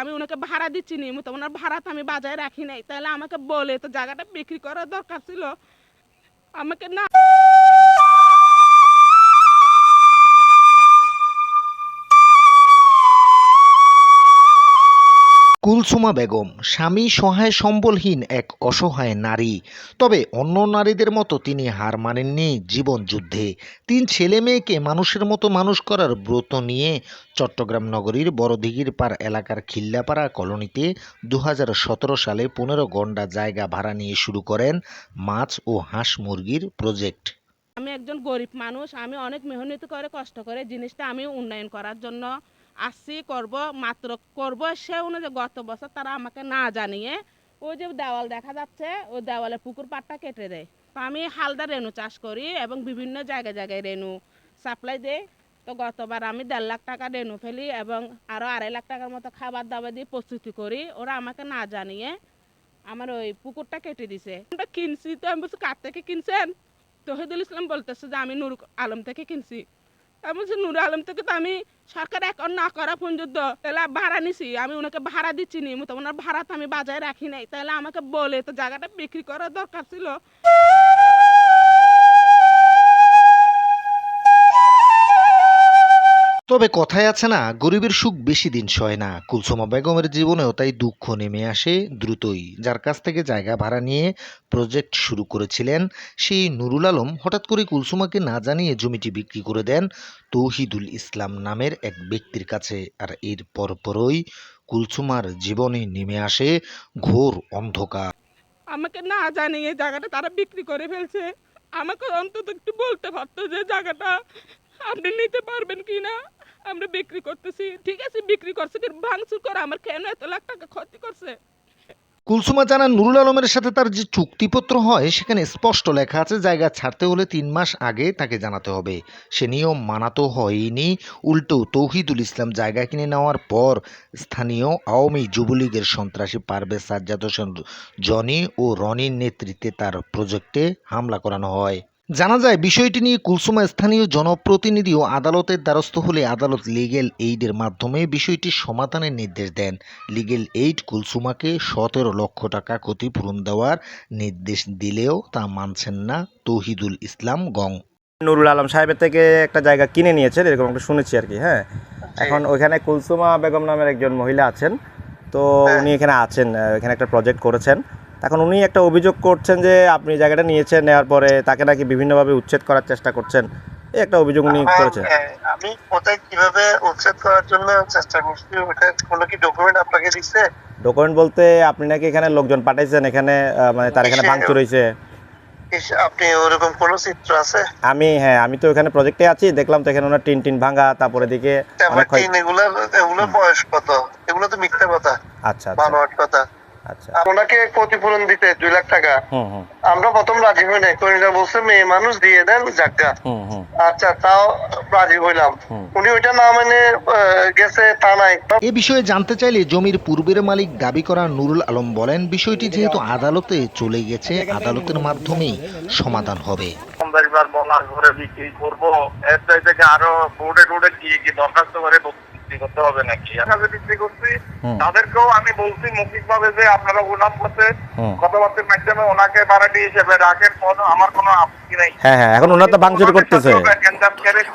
আমি ওনাকে ভাড়া দিচ্ছি নি তো ওনার ভাড়া তো আমি বাজায় রাখি নাই। তাহলে আমাকে বলে, তো জায়গাটা বিক্রি করার দরকার ছিল। আমাকে না কুলসুমা বেগম স্বামী সহায় সম্বলহীন এক অসহায় নারী। তবে অন্য নারীদের মতো তিনি হার মানেননি জীবন যুদ্ধে। তিন ছেলে মেয়েকে মানুষের মতো মানুষ করার ব্রত নিয়ে চট্টগ্রাম নগরীর বড়দিঘির পার এলাকার খিল্লাপাড়া কলোনিতে দু হাজার সতেরো সালে পনেরো গন্ডা জায়গা ভাড়া নিয়ে শুরু করেন মাছ ও হাঁস মুরগির প্রজেক্ট। আমি একজন গরিব মানুষ, আমি অনেক মেহনত করে, কষ্ট করে জিনিসটা আমি উন্নয়ন করার জন্য আসছি করব, মাত্র করব সে অনুযায়ী গত বছর তারা আমাকে না জানিয়ে ওই যে দেওয়াল দেখা যাচ্ছে, ওই দেওয়ালে পুকুর পাড়টা কেটে দেয়। তো আমি হালদা রেনু চাষ করি এবং বিভিন্ন জায়গায় জায়গায় রেনু সাপ্লাই দেই। তো গতবার আমি দেড় লাখ টাকা রেনু ফেলি এবং আরও আড়াই লাখ টাকার মতো খাবার দাবার দিয়ে প্রস্তুতি করি। ওরা আমাকে না জানিয়ে আমার ওই পুকুরটা কেটে দিছে। আমরা কিনছি? তো আমি বলছি, কার থেকে কিনছেন? তহিদুল ইসলাম বলতেছে যে, আমি নূর আলম থেকে কিনছি। আমি বলছি নুর আলম থেকে তো আমি সরকার এখন না করা পর্যন্ত তাহলে ভাড়া নিছি। আমি ওনাকে ভাড়া দিচ্ছি নি। তো ওনার ভাড়া তো আমি বাজায় রাখি নাই। তাহলে আমাকে বলে, তো জায়গাটা বিক্রি করার দরকার ছিল। তবে কথায় আছে না, গরিবের সুখ বেশি দিন সয় না। কুলসুমা বেগমের জীবনেও তাই দুঃখ নেমে আসে দ্রুতই। যার কাছ থেকে জায়গা ভাড়া নিয়ে প্রজেক্ট শুরু করেছিলেন, সেই নুরুল আলম হঠাৎ করে কুলসুমাকে না জানিয়ে জমিটি বিক্রি করে দেন তৌহিদুল ইসলাম নামের এক ব্যক্তির কাছে। আর এর পরপরই কুলসুমার জীবনে নেমে আসে ঘোর অন্ধকার। আমাকে না জানিয়ে জায়গাটা তারা বিক্রি করে ফেলছে। আমাকে অন্তত একটু বলতে পারতো যে জায়গাটা আপনি নিতে পারবেন কি না আমরা বিক্রি করতেছি। ঠিক আছে, বিক্রি করছে, কিন্তু ভাঙচুর করে আমার কেন এত লাখ টাকা ক্ষতি করছে? কুলসুমা জানান, নুরুল আলমের সাথে তার যে চুক্তিপত্র হয়, সেখানে স্পষ্ট লেখা আছে, জায়গা ছাড়তে হলে তিন মাস আগে তাকে জানাতে হবে। সে নিয়ম মানাতো হয়নি। উল্টো তৌহিদুল ইসলাম জায়গা কিনে নেওয়ার পর স্থানীয় আওয়ামী যুবলীগের সন্ত্রাসী পারভেজ সাজ্জাদ হোসেন, জনি ও রনির নেতৃত্বে তার প্রজেক্টে হামলা করানো হয়। জানা যায় বিষয়টি নিয়ে কুলসুমা স্থানীয় জনপ্রতিনিধি ও আদালতের দ্বারস্থ হলে আদালত লিগেল এইডের মাধ্যমে বিষয়টি সমাধানের নির্দেশ দেন। লিগেল এইড কুলসুমাকে সতেরো লক্ষ টাকা ক্ষতিপূরণ দেওয়ার নির্দেশ দিলেও তা মানছেন না তৌহিদুল ইসলাম গং। নুরুল আলম সাহেবের থেকে একটা জায়গা কিনে নিয়েছেন এরকম একটা শুনেছি আর কি হ্যাঁ। এখন ওইখানে কুলসুমা বেগম নামের একজন মহিলা আছেন তো উনি এখানে আছেন এখানে একটা প্রজেক্ট করেছেন। এখন উনি একটা অভিযোগ করছেন যে আপনি জায়গাটা নিয়েছেন নেওয়ার পরে তাকে নাকি বিভিন্নভাবে উচ্ছেদ করার চেষ্টা করছেন। এই একটা অভিযোগ উনি করেছেন। হ্যাঁ, আমি কোথায় কীভাবে উচ্ছেদ করার জন্য চেষ্টা করছি ওটা কোনো কি ডকুমেন্ট আপনাকে দিচ্ছে ডকুমেন্ট বলতে আপনি নাকি এখানে লোকজন পাঠাইছেন এখানে মানে তার এখানে ভাঙচুর হয়েছে আপনি ওরকম কোন চিত্র আছে? আমি হ্যাঁ আমি তো এখানে প্রজেক্টে আছি দেখলাম তো এখানে ওনার টিন টিন ভাঙা তারপরে দিকে এগুলোর এগুলোর বয়স কত? এগুলো তো মিথ্যা কথা আচ্ছা আচ্ছা। বানোয়াট কথা। ওনাকে ক্ষতিপূরণ দিতে দুই লাখ টাকা। হুম হুম। আমরা প্রথম রাজি হই নাই। করিনা বলছে মেয়ে মানুষ দিয়ে দেন জায়গা হুম হুম। আচ্ছা তাও রাজি হইলাম। উনি ওইটা না মানে গেছে তা এ বিষয়ে জানতে চাইলে জমির পূর্বের মালিক দাবি করা নুরুল আলম বলেন বিষয়টি যেহেতু আদালতে চলে গেছে আদালতের মাধ্যমেই সমাধান হবে। বলার ঘরে বিক্রি করব। এর থেকে আরও বোর্ডে গিয়ে কি দরখাস্ত করে বিক্রি করতে হবে নাকি? কাছে বিক্রি করছি? তাদেরকেও আমি বলছি মৌখিক ভাবে যে আপনারা ওনার সাথে কথাবার্তার মাধ্যমে ওনাকে ভাড়াটি হিসেবে রাখেন কোনো আমার কোনো আপত্তি নেই। হ্যাঁ হ্যাঁ এখন ওনার তো ভাঙচুর করতেছে।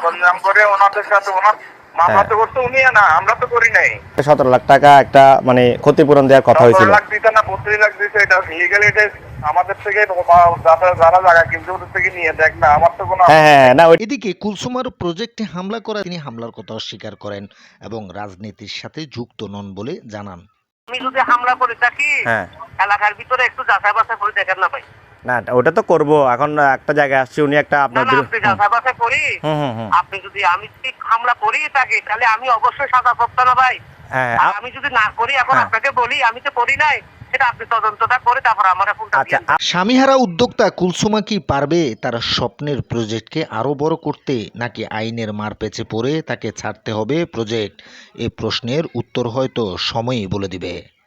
গঞ্জাম করে ওনাদের সাথে ওনার হ্যাঁ। তো না আমরা তো করি নাই। সতেরো লাখ টাকা একটা মানে ক্ষতিপূরণ দেওয়ার কথা হয়েছিল। লাখ দিতে না বত্রিশ লাখ দিতে এটা লিগাল এটা আমাদের থেকে যারা যারা জায়গা কিন্তু ওদের থেকে নিয়ে দেখ না আমার তো কোনো হ্যাঁ হ্যাঁ না এদিকে কুলসুমার প্রজেক্টে হামলা করা তিনি হামলার কথা অস্বীকার করেন এবং রাজনীতির সাথে যুক্ত নন বলে জানান। আমি যদি হামলা করে থাকি হ্যাঁ। এলাকার ভিতরে একটু যাচাই বাছাই করে দেখেন না ভাই। না ওটা তো করব। এখন একটা জায়গায় আসছি উনি একটা আপনার করি। হুম হুম হুম। আপনি যদি আমি যদি হামলা করি থাকি তাহলে আমি অবশ্যই সাজা করতে না ভাই। হ্যাঁ আর আমি যদি না করি এখন। আপনাকে বলি আমি তো করি নাই। আচ্ছা স্বামীহারা উদ্যোক্তা কুলসুমা কি পারবে তার স্বপ্নের প্রজেক্টকে আরও বড় করতে নাকি আইনের মার পেছে পড়ে তাকে ছাড়তে হবে প্রজেক্ট? এ প্রশ্নের উত্তর হয়তো সময়ই বলে দিবে।